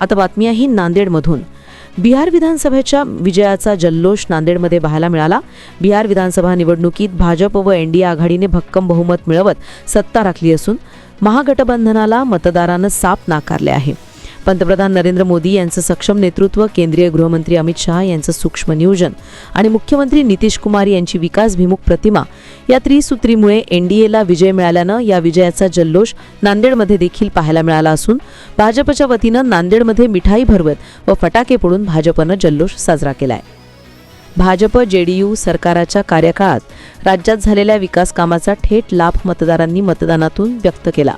आता बातमी आहे नांदेडमधून. बिहार विधानसभेच्या विजयाचा जल्लोष नांदेडमध्ये पाहायला मिळाला. बिहार विधानसभा निवडणुकीत भाजप व एनडीए आघाडीने भक्कम बहुमत मिळवत सत्ता राखली असून महागठबंधनाला मतदारानं साप नाकारले आहे. पंतप्रधान नरेंद्र मोदी यांचं सक्षम नेतृत्व केंद्रीय गृहमंत्री अमित शहा यांचं सूक्ष्म नियोजन आणि मुख्यमंत्री नितीश कुमार यांची विकासभिमुख प्रतिमा या त्रिसूत्रीमुळे एनडीएला विजय मिळाल्यानं या विजयाचा जल्लोष नांदेडमध्ये देखील पाहायला मिळाला असून भाजपच्या वतीनं नांदेडमध्ये मिठाई भरवत व फटाके फोडून भाजपनं जल्लोष साजरा केलाय. भाजप जेडीयू सरकाराच्या कार्यकाळात राज्यात झालेल्या विकास कामाचा थेट लाभ मतदारांनी मतदानातून व्यक्त केला.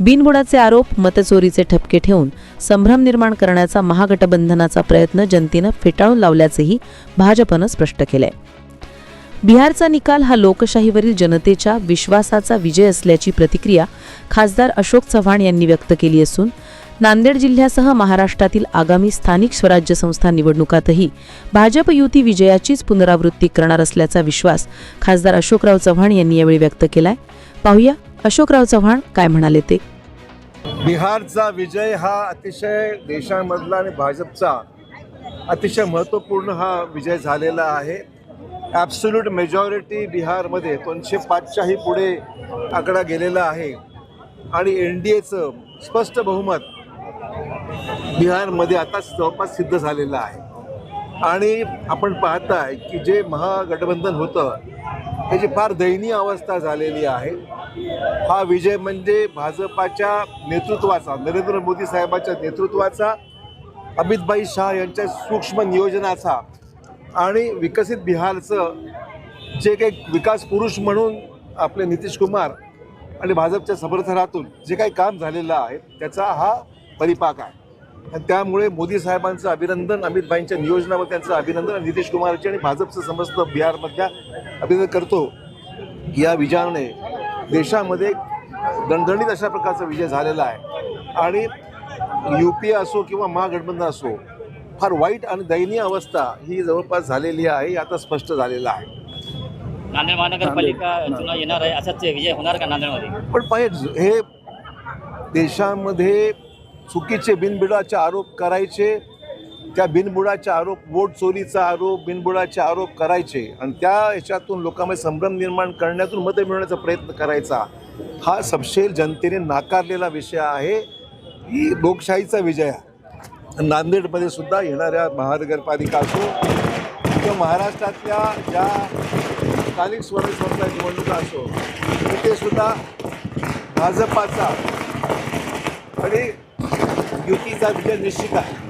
बिनबुडाचे आरोप मतचोरीचे ठपके ठेवून संभ्रम निर्माण करण्याचा महागठबंधनाचा प्रयत्न जनतेनं फेटाळून लावल्याचंही भाजपनं स्पष्ट केलंय. बिहारचा निकाल हा लोकशाहीवरील जनतेच्या विश्वासाचा विजय असल्याची प्रतिक्रिया खासदार अशोक चव्हाण यांनी व्यक्त केली असून नांदेड जिल्ह्यासह महाराष्ट्रातील आगामी स्थानिक स्वराज्य संस्था निवडणुकातही भाजप युती विजयाचीच पुनरावृत्ती करणार असल्याचा विश्वास खासदार अशोकराव चव्हाण यांनी यावेळी व्यक्त केलाय. पाहूया अशोकराव चव्हाण काय म्हणाले ते. बिहारचा विजय हा अतिशय देशामधला आणि भाजपचा अतिशय महत्त्वपूर्ण हा विजय झालेला आहे. ॲब्सोल्यूट मेजॉरिटी बिहारमध्ये दोनशे पाचच्याही पुढे आकडा गेलेला आहे. आणि एन डी एचं स्पष्ट बहुमत बिहारमध्ये आता जवळपास सिद्ध झालेलं आहे. आणि आपण पाहताय की जे महागठबंधन होतं त्याची फार दयनीय अवस्था झालेली आहे. हा विजय म्हणजे भाजपाच्या नेतृत्वाचा नरेंद्र मोदी साहेबांच्या नेतृत्वाचा अमितभाई शाह यांच्या सूक्ष्म नियोजनाचा आणि विकसित बिहारचं जे काही विकास पुरुष म्हणून आपले नितीश कुमार आणि भाजपच्या समर्थनातून जे काही काम झालेलं आहे त्याचा हा परिपाक आहे. आणि त्यामुळे मोदी साहेबांचं अभिनंदन अमितभाईंच्या नियोजनावर त्यांचं अभिनंदन आणि नितीश कुमारचे आणि भाजपचं समस्त बिहारमधल्या अभिनंदन करतो. की या विजयाने देशामध्ये दणदणीत अशा प्रकारचा विजय झालेला आहे. आणि यू पी असो किंवा महागठबंधन असो फार वाईट आणि दयनीय अवस्था ही जवळपास झालेली आहे हे आता स्पष्ट झालेलं आहे. नांदेड महानगरपालिका चुनाव येणार आहे असाच विजय होणार का नांदेडमध्ये? पण पाहिजे हे देशामध्ये चुकीचे बिनबुडाचे आरोप करायचे त्या बिनबुडाचे आरोप वोट चोरीचा आरोप बिनबुडाचे आरोप करायचे आणि त्या ह्याच्यातून लोकांमध्ये संभ्रम निर्माण करण्यातून मतं मिळवण्याचा प्रयत्न करायचा. हा सपशेल जनतेने नाकारलेला विषय आहे. ही लोकशाहीचा विजय आहे. नांदेडमध्ये सुद्धा येणाऱ्या महानगरपालिका असो किंवा महाराष्ट्रातल्या ज्या स्थानिक स्वराज्य संस्था निवडणुका असो तिथे सुद्धा भाजपाचा आणि युतीचा विजय निश्चित आहे.